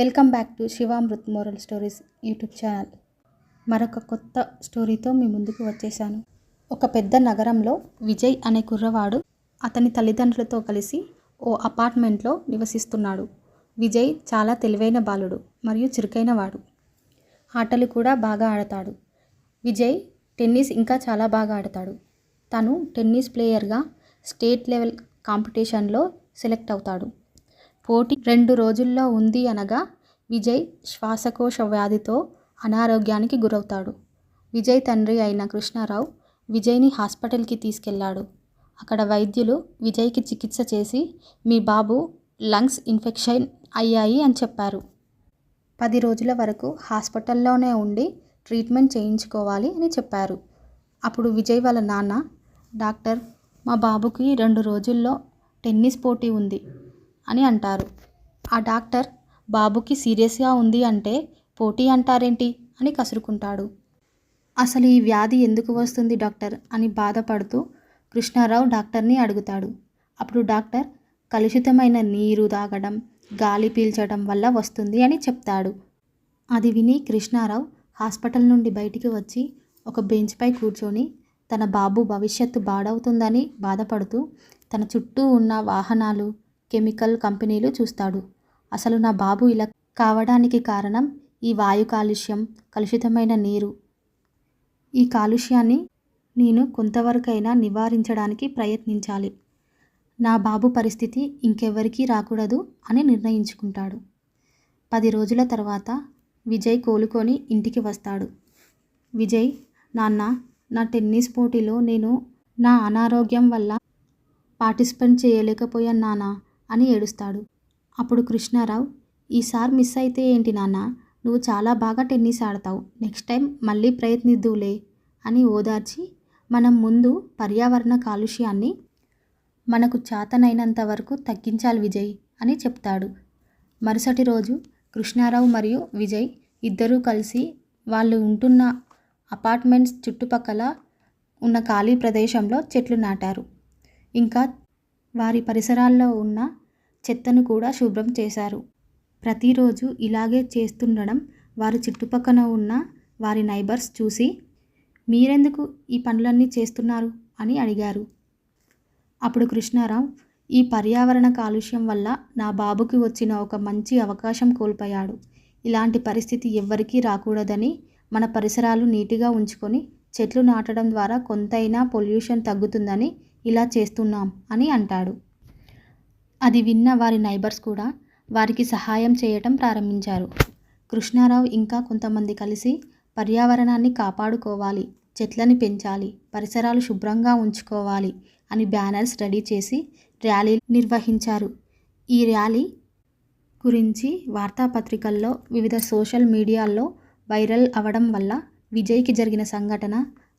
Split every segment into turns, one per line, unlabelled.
Welcome back to Shivamrit moral stories YouTube channel. మరొక కొత్త స్టోరీతో మీ ముందుకు వచ్చేసాను ఒక పెద్ద నగరంలో విజయ్ అనే కుర్రవాడు అతని తల్లిదండ్రులతో కలిసి ఓ అపార్ట్మెంట్లో నివసిస్తున్నాడు. విజయ్ చాలా తెలివైన బాలుడు మరియు చురుకైన వాడు. ఆటలు కూడా బాగా ఆడతాడు. విజయ్ టెన్నిస్ ఇంకా చాలా బాగా ఆడతాడు. తను టెన్నిస్ ప్లేయర్గా స్టేట్ లెవెల్ కాంపిటీషన్లో సెలెక్ట్ అవుతాడు. పోటీ రెండు రోజుల్లో ఉంది అనగా విజయ్ శ్వాసకోశ వ్యాధితో అనారోగ్యానికి గురవుతాడు. విజయ్ తండ్రి అయిన కృష్ణారావు విజయ్ని హాస్పిటల్కి తీసుకెళ్ళాడు. అక్కడ వైద్యులు విజయ్కి చికిత్స చేసి మీ బాబు లంగ్స్ ఇన్ఫెక్షన్ అయ్యాయి అని చెప్పారు. పది రోజుల వరకు హాస్పిటల్లోనే ఉండి ట్రీట్మెంట్ చేయించుకోవాలి అని చెప్పారు. అప్పుడు విజయ్ వాళ్ళ నాన్న డాక్టర్ మా బాబుకి రెండు రోజుల్లో టెన్నిస్ పోటీ ఉంది. అని అంటారు. ఆ డాక్టర్ బాబుకి సీరియస్గా ఉంది అంటే పోటీ అంటారేంటి? అని కసురుకుంటాడు. అసలు ఈ వ్యాధి ఎందుకు వస్తుంది డాక్టర్? అని బాధపడుతూ కృష్ణారావు డాక్టర్ని అడుగుతాడు. అప్పుడు డాక్టర్ కలుషితమైన నీరు తాగడం గాలి పీల్చడం వల్ల వస్తుంది అని చెప్తాడు. అది విని కృష్ణారావు హాస్పిటల్ నుండి బయటికి వచ్చి ఒక బెంచ్పై కూర్చొని తన బాబు భవిష్యత్తు బాడవుతుందని బాధపడుతూ తన చుట్టూ ఉన్న వాహనాలు కెమికల్ కంపెనీలు చూస్తాడు. అసలు నా బాబు ఇలా కావడానికి కారణం ఈ వాయు కాలుష్యం కలుషితమైన నీరు. ఈ కాలుష్యాన్ని నేను కొంతవరకైనా నివారించడానికి ప్రయత్నించాలి. నా బాబు పరిస్థితి ఇంకెవరికీ రాకూడదు అని నిర్ణయించుకుంటాడు. పది రోజుల తర్వాత విజయ్ కోలుకొని ఇంటికి వస్తాడు. విజయ్ నాన్న నా టెన్నిస్ పోటీలో నేను నా అనారోగ్యం వల్ల పార్టిసిపేట్ చేయలేకపోయాను నాన్న. అని ఏడుస్తాడు. అప్పుడు కృష్ణారావు ఈసారి మిస్ అయితే ఏంటి నాన్న? నువ్వు చాలా బాగా టెన్నిస్ ఆడతావు. నెక్స్ట్ టైం మళ్ళీ ప్రయత్నిద్దువులే అని ఓదార్చి మనం ముందు పర్యావరణ కాలుష్యాన్ని మనకు చేతనైనంత వరకు తగ్గించాలి విజయ్ అని చెప్తాడు. మరుసటి రోజు కృష్ణారావు మరియు విజయ్ ఇద్దరూ కలిసి వాళ్ళు ఉంటున్న అపార్ట్మెంట్స్ చుట్టుపక్కల ఉన్న ఖాళీ ప్రదేశంలో చెట్లు నాటారు. ఇంకా వారి పరిసరాల్లో ఉన్న చెత్తను కూడా శుభ్రం చేశారు. ప్రతిరోజు ఇలాగే చేస్తుండడం వారి చుట్టుపక్కన ఉన్న వారి నైబర్స్ చూసి మీరెందుకు ఈ పనులన్నీ చేస్తున్నారు? అని అడిగారు. అప్పుడు కృష్ణారావు ఈ పర్యావరణ కాలుష్యం వల్ల నా బాబుకి వచ్చిన ఒక మంచి అవకాశం కోల్పోయాడు. ఇలాంటి పరిస్థితి ఎవ్వరికీ రాకూడదని మన పరిసరాలు నీటిగా ఉంచుకొని చెట్లు నాటడం ద్వారా కొంతైనా పొల్యూషన్ తగ్గుతుందని ఇలా చేస్తున్నాం అని అంటాడు. అది విన్న వారి నైబర్స్ కూడా వారికి సహాయం చేయటం ప్రారంభించారు. కృష్ణారావు ఇంకా కొంతమంది కలిసి పర్యావరణాన్ని కాపాడుకోవాలి చెట్లని పెంచాలి పరిసరాలు శుభ్రంగా ఉంచుకోవాలి అని బ్యానర్స్ రెడీ చేసి ర్యాలీ నిర్వహించారు. ఈ ర్యాలీ గురించి వార్తాపత్రికల్లో వివిధ సోషల్ మీడియాల్లో వైరల్ అవడం వల్ల విజయ్కి జరిగిన సంఘటన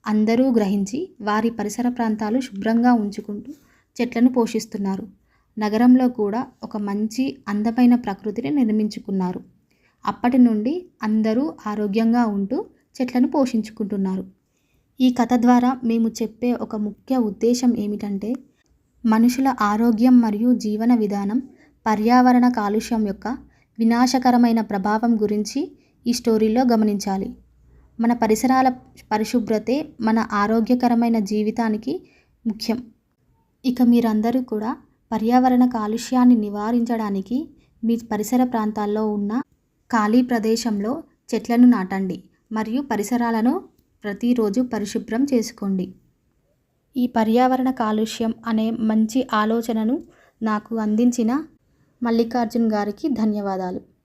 అందరూ గ్రహించి వారి పరిసర ప్రాంతాలు శుభ్రంగా ఉంచుకుంటూ చెట్లను పోషిస్తున్నారు. నగరంలో కూడా ఒక మంచి అందమైన ప్రకృతిని నిర్మించుకున్నారు. అప్పటి నుండి అందరూ ఆరోగ్యంగా ఉంటూ చెట్లను పోషించుకుంటున్నారు. ఈ కథ ద్వారా మేము చెప్పే ఒక ముఖ్య ఉద్దేశం ఏమిటంటే మనుషుల ఆరోగ్యం మరియు జీవన విధానం పర్యావరణ కాలుష్యం యొక్క వినాశకరమైన ప్రభావం గురించి ఈ స్టోరీలో గమనించాలి. మన పరిసరాల పరిశుభ్రతే మన ఆరోగ్యకరమైన జీవితానికి ముఖ్యం. ఇక మీరందరూ కూడా పర్యావరణ కాలుష్యాన్ని నివారించడానికి మీ పరిసర ప్రాంతాల్లో ఉన్న ఖాళీ ప్రదేశంలో చెట్లను నాటండి మరియు పరిసరాలను ప్రతిరోజు పరిశుభ్రం చేసుకోండి. ఈ పర్యావరణ కాలుష్యం అనే మంచి ఆలోచనను నాకు అందించిన మల్లికార్జున్ గారికి ధన్యవాదాలు.